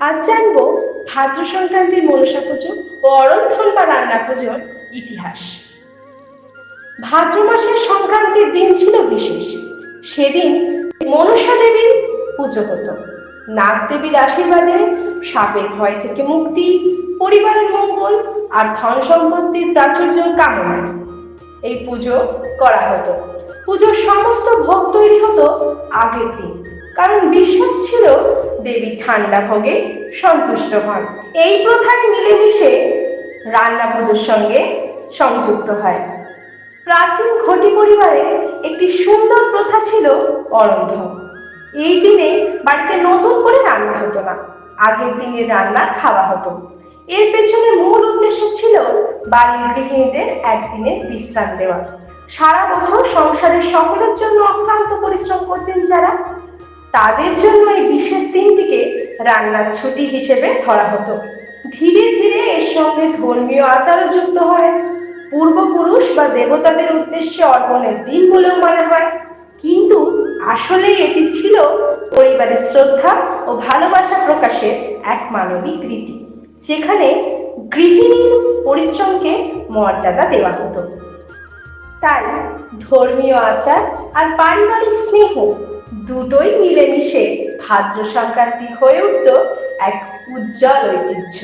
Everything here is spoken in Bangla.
আজ জানব ভাদ্র সংক্রান্তির মনসা পুজো ও অরন্ধন বা রান্না পুজোর ইতিহাস। ভাদ্র মাসের সংক্রান্তির দিন ছিল বিশেষ। সেদিন মনসা দেবীর পুজো হতো। নাগ দেবীর আশীর্বাদে সাপের ভয় থেকে মুক্তি, পরিবারের মঙ্গল আর ধন সম্পত্তির প্রাচুর্য কামনায় এই পুজো করা হতো। পুজোর সমস্ত ভোগ তৈরি হতো আগের দিন। কারণ বিশ্বাস ছিল দেবী ঠান্ডা ভোগে সন্তুষ্ট হন। এই প্রথায় মিলেমিশে রান্না পুজোর সঙ্গে সংযুক্ত হয়। প্রাচীন ঘটি পরিবারে একটি সুন্দর প্রথা ছিল অরন্ধন এই দিনে বাড়িতে নতুন করে রান্না হতো না। আগের দিনে রান্না খাওয়া হতো। এর পেছনে মূল উদ্দেশ্য ছিল বাড়ির গৃহিণীদের একদিনের বিশ্রাম দেওয়া। সারা বছর সংসারের সকলের জন্য অক্লান্ত পরিশ্রম করতেন যারা তাদের জন্য এই বিশেষ দিনটিকে রান্নার ছুটি হিসেবে ধরা হতো। ধীরে ধীরে এর সঙ্গে ধর্মীয় আচারও যুক্ত হয়। পূর্বপুরুষ বা দেবতাদের উদ্দেশ্যে অর্পণের দিন বলেও মনে হয়। কিন্তু আসলে এটি ছিল পরিবারের শ্রদ্ধা ও ভালোবাসা প্রকাশের এক মানবিক রীতি, যেখানে গৃহিণীর পরিশ্রমকে মর্যাদা দেওয়া হতো। তাই ধর্মীয় আচার আর পারিবারিক স্নেহ দুটোই মিলেমিশে ভাদ্র সংক্রান্তি হয়ে উঠত এক উজ্জ্বল ঐতিহ্য।